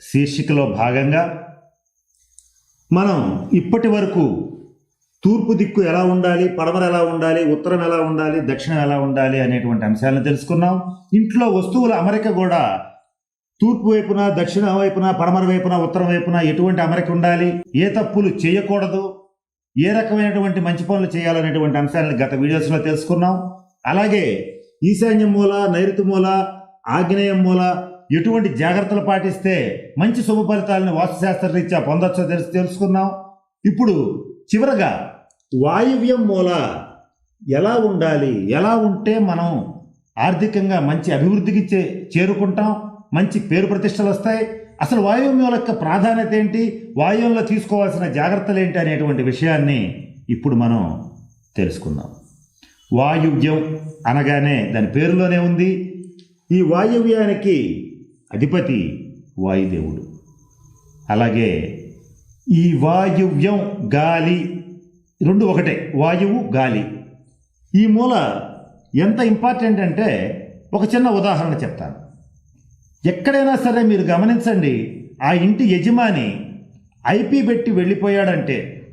శీర్షికలో భాగంగా మనం ఇప్పటి వరకు తూర్పు దిక్కు ఎలా ఉండాలి పడమర ఎలా ఉండాలి ఉత్తరం ఎలా ఉండాలి దక్షిణం ఎలా ఉండాలి అనేటువంటి అంశాలను తెలుసుకున్నాం. ఇంట్లో వస్తువుల అమరిక కూడా తూర్పు వైపున దక్షిణ వైపున పడమర వైపున ఉత్తరం వైపున ఎటువంటి అమరిక ఉండాలి? ఏ తప్పులు చేయకూడదు? ఏ రకమైనటువంటి మంచి పనులు చేయాలనేటువంటి అంశాలను గత వీడియోస్లో తెలుసుకున్నాం. అలాగే ఈశాన్యం మూల నైరుతి మూల ఆగ్నేయం మూల ఎటువంటి జాగ్రత్తలు పాటిస్తే మంచి శుభ ఫలితాలను వాస్తుశాస్త్ర రీత్యా పొందొచ్చో తెలిసి తెలుసుకున్నాం ఇప్పుడు చివరగా వాయువ్యం మూల ఎలా ఉండాలి? ఎలా ఉంటే మనం ఆర్థికంగా మంచి అభివృద్ధికి చే చేరుకుంటాం? మంచి పేరు ప్రతిష్టలు వస్తాయి? అసలు వాయువ్యం యొక్క ప్రాధాన్యత ఏంటి? వాయువ్యంలో తీసుకోవాల్సిన జాగ్రత్తలు ఏంటి అనేటువంటి విషయాన్ని ఇప్పుడు మనం తెలుసుకుందాం. వాయువ్యం అనగానే దాని పేరులోనే ఉంది. ఈ వాయువ్యానికి అధిపతి వాయుదేవుడు. అలాగే ఈ వాయువ్యం గాలి రెండు ఒకటే వాయువు గాలి. ఈ మూల ఎంత ఇంపార్టెంట్ అంటే ఒక చిన్న ఉదాహరణ చెప్తాను. ఎక్కడైనా సరే మీరు గమనించండి ఆ ఇంటి యజమాని ఐపీ పెట్టి వెళ్ళిపోయాడంటే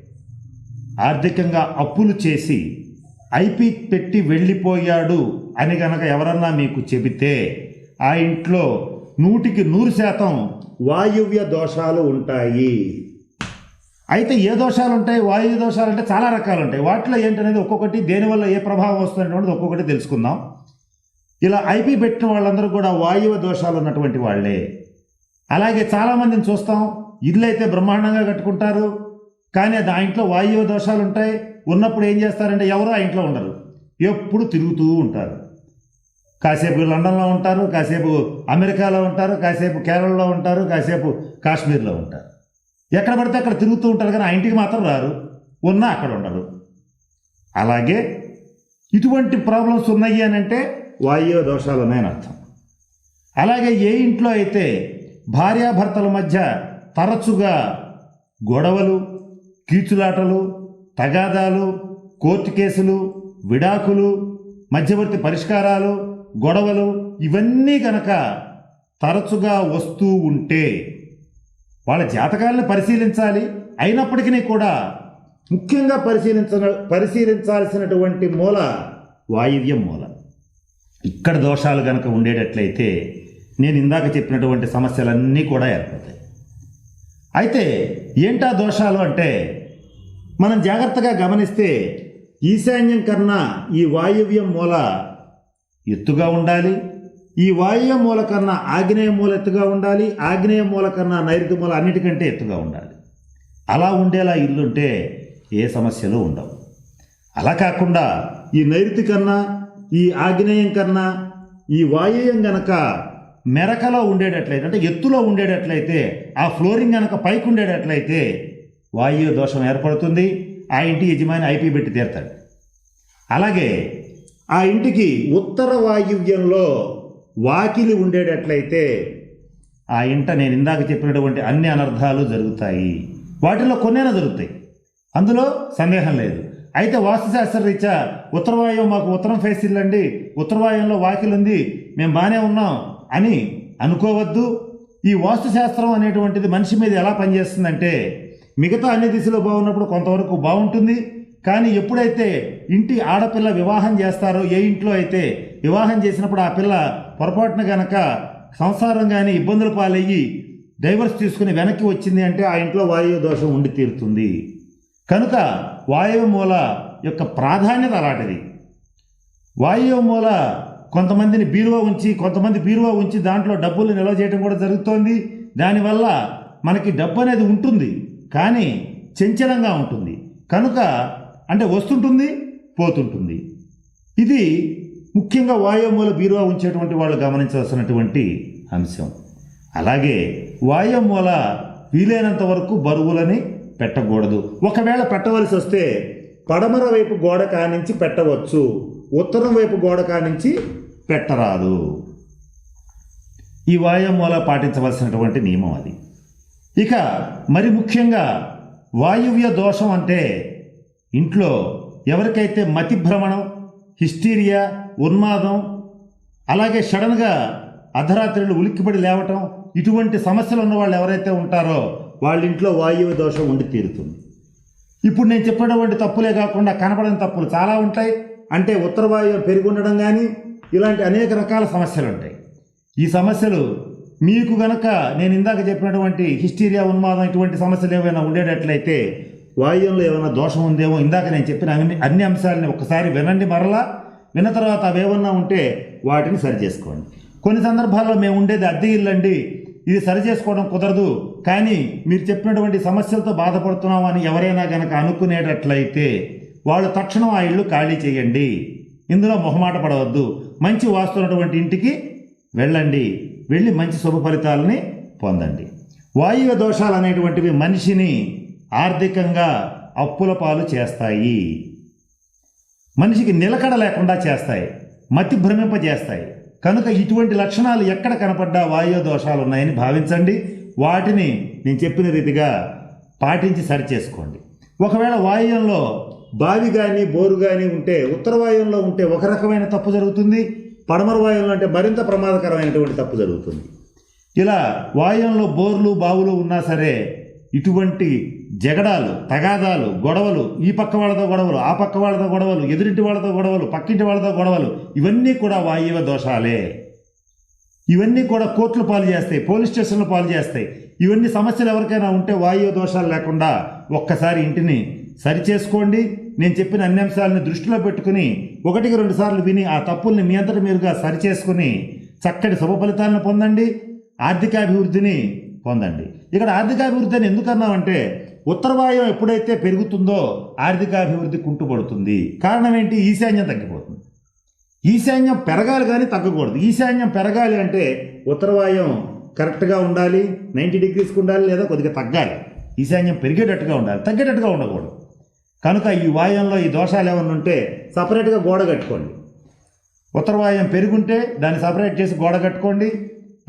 ఆర్థికంగా అప్పులు చేసి ఐపీ పెట్టి వెళ్ళిపోయాడు అని గనక ఎవరన్నా మీకు చెబితే ఆ ఇంట్లో నూటికి నూరు శాతం వాయువ్య దోషాలు ఉంటాయి. అయితే ఏ దోషాలు ఉంటాయి వాయువ్య దోషాలు అంటే చాలా రకాలు ఉంటాయి వాటిలో ఏంటనేది ఒక్కొక్కటి దేనివల్ల ఏ ప్రభావం వస్తుందనేటువంటిది ఒక్కొక్కటి తెలుసుకుందాం. ఇలా ఐపీ పెట్టిన వాళ్ళందరూ కూడా వాయువ దోషాలు ఉన్నటువంటి వాళ్ళే. అలాగే చాలామందిని చూస్తాం. ఇల్లు అయితే బ్రహ్మాండంగా కట్టుకుంటారు. కానీ అది ఆ ఇంట్లో వాయువ దోషాలు ఉంటాయి ఉన్నప్పుడు ఏం చేస్తారంటే ఎవరు ఆ ఇంట్లో ఉండరు. ఎప్పుడు తిరుగుతూ ఉంటారు. కాసేపు లండన్లో ఉంటారు కాసేపు అమెరికాలో ఉంటారు కాసేపు కేరళలో ఉంటారు కాసేపు కాశ్మీర్లో ఉంటారు. ఎక్కడ పడితే అక్కడ తిరుగుతూ ఉంటారు కానీ ఆ ఇంటికి మాత్రం రారు ఉన్నా అక్కడ ఉండరు. అలాగే ఇటువంటి ప్రాబ్లమ్స్ ఉన్నాయి అని అంటే వాయువ దోషాలు ఉన్నాయని అర్థం. అలాగే ఏ ఇంట్లో అయితే భార్యాభర్తల మధ్య తరచుగా గొడవలు కీచులాటలు తగాదాలు కోర్టు కేసులు విడాకులు మధ్యవర్తి పరిష్కారాలు గొడవలు ఇవన్నీ గనక తరచుగా వస్తూ ఉంటే వాళ్ళ జాతకాలను పరిశీలించాలి. అయినప్పటికీ కూడా ముఖ్యంగా పరిశీలించ పరిశీలించాల్సినటువంటి మూల వాయువ్యం మూల. ఇక్కడ దోషాలు కనుక ఉండేటట్లయితే నేను ఇందాక చెప్పినటువంటి సమస్యలన్నీ కూడా ఏర్పడతాయి. అయితే ఏంటా దోషాలు అంటే మనం జాగ్రత్తగా గమనిస్తే ఈశాన్యం కన్నా ఈ వాయువ్యం మూల ఎత్తుగా ఉండాలి. ఈ వాయువ్య మూల కన్నా ఆగ్నేయ మూల ఎత్తుగా ఉండాలి. ఆగ్నేయ మూల కన్నా నైరుతి మూల అన్నిటికంటే ఎత్తుగా ఉండాలి. అలా ఉండేలా ఇల్లుంటే ఏ సమస్యలు ఉండవు. అలా కాకుండా ఈ నైరుతి కన్నా ఈ ఆగ్నేయం కన్నా ఈ వాయుయం గనక మెరకలో ఉండేటట్లయితే అంటే ఎత్తులో ఉండేటట్లయితే ఆ ఫ్లోరింగ్ గనక పైకి ఉండేటట్లయితే వాయువు దోషం ఏర్పడుతుంది. ఆ ఇంటి యజమాని ఐపీ పెట్టి తీరుతాడు. అలాగే ఆ ఇంటికి ఉత్తర వాయువ్యంలో వాకిలి ఉండేటట్లయితే ఆ ఇంట నేను ఇందాక చెప్పినటువంటి అన్ని అనర్థాలు జరుగుతాయి. వాటిలో కొన్నైనా జరుగుతాయి? అందులో సందేహం లేదు. అయితే వాస్తుశాస్త్ర రీత్యా ఉత్తరవాయువు మాకు ఉత్తరం ఫేస్ ఇల్లండి ఉత్తరవాయువులో వాకిలు ఉంది. మేము బాగానే ఉన్నాం అని అనుకోవద్దు. ఈ వాస్తుశాస్త్రం అనేటువంటిది మనిషి మీద ఎలా పనిచేస్తుందంటే మిగతా అన్ని దిశలో బాగున్నప్పుడు కొంతవరకు బాగుంటుంది. కానీ ఎప్పుడైతే ఇంటి ఆడపిల్ల వివాహం చేస్తారో ఏ ఇంట్లో అయితే వివాహం చేసినప్పుడు ఆ పిల్ల పొరపాటున గనక సంసారం కానీ ఇబ్బందుల పాలయ్యి డైవర్స్ తీసుకుని వెనక్కి వచ్చింది అంటే ఆ ఇంట్లో వాయువు దోషం ఉండి తీరుతుంది. కనుక వాయువు మూల యొక్క ప్రాధాన్యత అలాంటిది. వాయువు మూల కొంతమందిని బీరువా ఉంచి కొంతమంది బీరువా ఉంచి దాంట్లో డబ్బులు నిల్వ చేయడం కూడా జరుగుతోంది. దానివల్ల మనకి డబ్బు అనేది ఉంటుంది. కానీ చంచలంగా ఉంటుంది. కనుక అంటే వస్తుంటుంది పోతుంటుంది. ఇది ముఖ్యంగా వాయుమూల బీరువా ఉంచేటువంటి వాళ్ళు గమనించవలసినటువంటి అంశం. అలాగే వాయుమూల వీలైనంత వరకు బరువులని పెట్టకూడదు. ఒకవేళ పెట్టవలసి వస్తే పడమర వైపు గోడ కానించి పెట్టవచ్చు ఉత్తరం వైపు గోడ కానించి పెట్టరాదు. ఈ వాయుమూల పాటించవలసినటువంటి నియమం అది. ఇక మరి ముఖ్యంగా వాయువ్య దోషం అంటే ఇంట్లో ఎవరికైతే మతి భ్రమణం హిస్టీరియా ఉన్మాదం అలాగే సడన్గా అర్ధరాత్రులు ఉలిక్కిపడి లేవటం ఇటువంటి సమస్యలు ఉన్న వాళ్ళు ఎవరైతే ఉంటారో వాళ్ళ ఇంట్లో వాయువు దోషం ఉండి తీరుతుంది. ఇప్పుడు నేను చెప్పినటువంటి తప్పులే కాకుండా కనపడని తప్పులు చాలా ఉంటాయి. అంటే ఉత్తర వాయువు పెరిగి ఉండడం కానీ ఇలాంటి అనేక రకాల సమస్యలు ఉంటాయి. ఈ సమస్యలు మీకు గనక నేను ఇందాక చెప్పినటువంటి హిస్టీరియా ఉన్మాదం ఇటువంటి సమస్యలు ఏమైనా ఉండేటట్లయితే వాయువులో ఏమైనా దోషం ఉందేమో ఇందాక నేను చెప్పిన అన్ని అన్ని అంశాలని ఒకసారి వినండి మరలా. విన్న తర్వాత అవి ఏమన్నా ఉంటే వాటిని సరి చేసుకోండి. కొన్ని సందర్భాల్లో మేము ఉండేది అద్దె ఇల్లు అండి. ఇది సరి చేసుకోవడం కుదరదు. కానీ మీరు చెప్పినటువంటి సమస్యలతో బాధపడుతున్నాం అని ఎవరైనా గనక అనుకునేటట్లయితే వాళ్ళు తక్షణం ఆ ఇల్లు ఖాళీ చేయండి. ఇందులో మొహమాట పడవద్దు. మంచి వాస్తున్నటువంటి ఇంటికి వెళ్ళండి. వెళ్ళి మంచి శుభ ఫలితాలని పొందండి. వాయువ దోషాలు అనేటువంటివి మనిషిని ఆర్థికంగా అప్పుల పాలు చేస్తాయి. మనిషికి నిలకడ లేకుండా చేస్తాయి. మతి భ్రమింపజేస్తాయి. కనుక ఇటువంటి లక్షణాలు ఎక్కడ కనపడ్డా వాయు దోషాలు ఉన్నాయని భావించండి. వాటిని నేను చెప్పిన రీతిగా పాటించి సరిచేసుకోండి. ఒకవేళ వాయువ్యంలో బావి కానీ బోరు కానీ ఉంటే ఉత్తర వాయువ్యంలో ఉంటే ఒక రకమైన తప్పు జరుగుతుంది. పడమర వాయువులో అంటే మరింత ప్రమాదకరమైనటువంటి తప్పు జరుగుతుంది. ఇలా వాయువ్యంలో బోర్లు బావులు ఉన్నా సరే ఇటువంటి జగడాలు తగాదాలు గొడవలు ఈ పక్క వాళ్ళతో గొడవలు ఆ పక్క వాళ్ళతో గొడవలు ఎదురింటి వాళ్ళతో గొడవలు పక్కింటి వాళ్ళతో గొడవలు ఇవన్నీ కూడా వాయువ దోషాలే. ఇవన్నీ కూడా కోర్టులు పాలు చేస్తాయి పోలీస్ స్టేషన్లు పాలు చేస్తాయి. ఇవన్నీ సమస్యలు ఎవరికైనా ఉంటే వాయువ దోషాలు లేకుండా ఒక్కసారి ఇంటిని సరి చేసుకోండి నేను చెప్పిన అన్ని అంశాలను దృష్టిలో పెట్టుకుని ఒకటికి రెండు సార్లు విని ఆ తప్పుల్ని మీ అంతటి మీరుగా సరి చేసుకుని చక్కటి శుభ ఫలితాలను పొందండి. ఆర్థికాభివృద్ధిని పొందండి. ఇక్కడ ఆర్థికాభివృద్ధి అని ఎందుకన్నామంటే ఉత్తరవాయువం ఎప్పుడైతే పెరుగుతుందో ఆర్థికాభివృద్ధి కుంటుపడుతుంది. కారణం ఏంటి? ఈశాన్యం తగ్గిపోతుంది. ఈశాన్యం పెరగాలి కానీ తగ్గకూడదు. ఈశాన్యం పెరగాలి అంటే ఉత్తరవాయం కరెక్ట్గా ఉండాలి నైంటీ డిగ్రీస్కి ఉండాలి లేదా కొద్దిగా తగ్గాలి. ఈశాన్యం పెరిగేటట్టుగా ఉండాలి. తగ్గేటట్టుగా ఉండకూడదు. కనుక ఈ వాయువంలో ఈ దోషాలు ఏమన్నా ఉంటే సపరేట్గా గోడ కట్టుకోండి. ఉత్తరవాయువం పెరుగుంటే దాన్ని సపరేట్ చేసి గోడ కట్టుకోండి.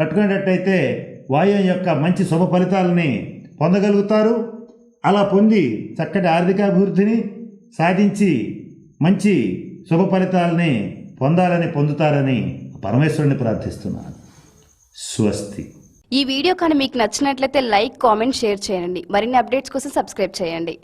కట్టుకునేటట్టయితే వాయువు యొక్క మంచి శుభ ఫలితాలని పొందగలుగుతారు. అలా పొంది చక్కటి ఆర్థికాభివృద్ధిని సాధించి మంచి శుభ ఫలితాలని పొందాలని పొందుతారని పరమేశ్వరుని ప్రార్థిస్తున్నాను. స్వస్తి. ఈ వీడియో కానీ మీకు నచ్చినట్లయితే లైక్ కామెంట్ షేర్ చేయండి. మరిన్ని అప్డేట్స్ కోసం సబ్స్క్రైబ్ చేయండి.